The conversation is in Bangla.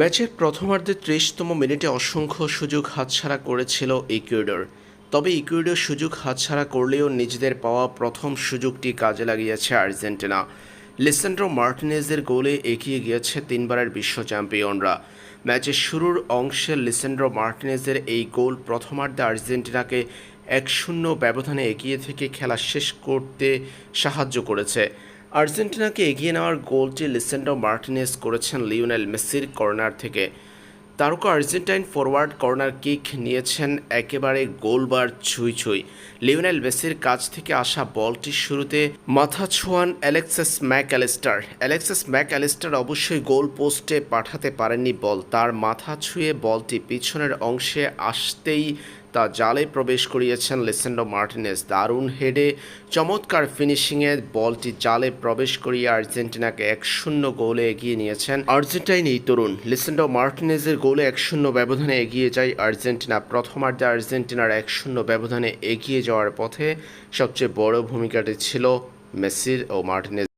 ম্যাচের প্রথমার্ধে ত্রিশতম মিনিটে অসংখ্য সুযোগ হাতছাড়া করেছিল ইকুয়েডর। তবে ইকুয়েডর সুযোগ হাতছাড়া করলেও নিজেদের পাওয়া প্রথম সুযোগটি কাজে লাগিয়েছে আর্জেন্টিনা। লিসেন্ড্রো মার্টিনেজের গোলে এগিয়ে গিয়েছে তিনবারের বিশ্ব চ্যাম্পিয়নরা। ম্যাচের শুরুর অংশে লিসেন্ড্রো মার্টিনেজের এই গোল প্রথমার্ধে আর্জেন্টিনাকে এক শূন্য ব্যবধানে এগিয়ে থেকে খেলা শেষ করতে সাহায্য করেছে। আর্জেন্টিনাকে এগিয়ে নেওয়ার গোলটি লিসেন্ডো মার্টিনেজ করেছেন লিওনেল মেসির কর্নার থেকে, তারকা আর্জেন্টাইন ফরওয়ার্ড কর্নার কিক নিয়েছেন একেবারে গোলবার ছুঁই ছুঁই লিওনেল মেসির কাছ থেকে আসা বলটি শুরুতে মাথা ছোঁয়ান Alexis Mac Allister Alexis Mac Allister অবশ্যই গোল পোস্টে পাঠাতে পারেননি বল, তার মাথা ছুঁয়ে বলটি পিছনের অংশে আসতেই তা জালে প্রবেশ করিয়েছেন লিসেন্ডো মার্টিনেস। দারুণ হেডে চমৎকার ফিনিশিংয়ে বলটি জালে প্রবেশ করিয়ে আর্জেন্টিনাকে এক শূন্য গোলে এগিয়ে নিয়েছেন আর্জেন্টাইন এই তরুণ। লিসেন্ডো মার্টিনেজের গোলে এক শূন্য ব্যবধানে এগিয়ে যায় আর্জেন্টিনা। প্রথমার্ধে আর্জেন্টিনার এক শূন্য ব্যবধানে এগিয়ে যাওয়ার পথে সবচেয়ে বড় ভূমিকাটি ছিল মেসির ও মার্টিনেজ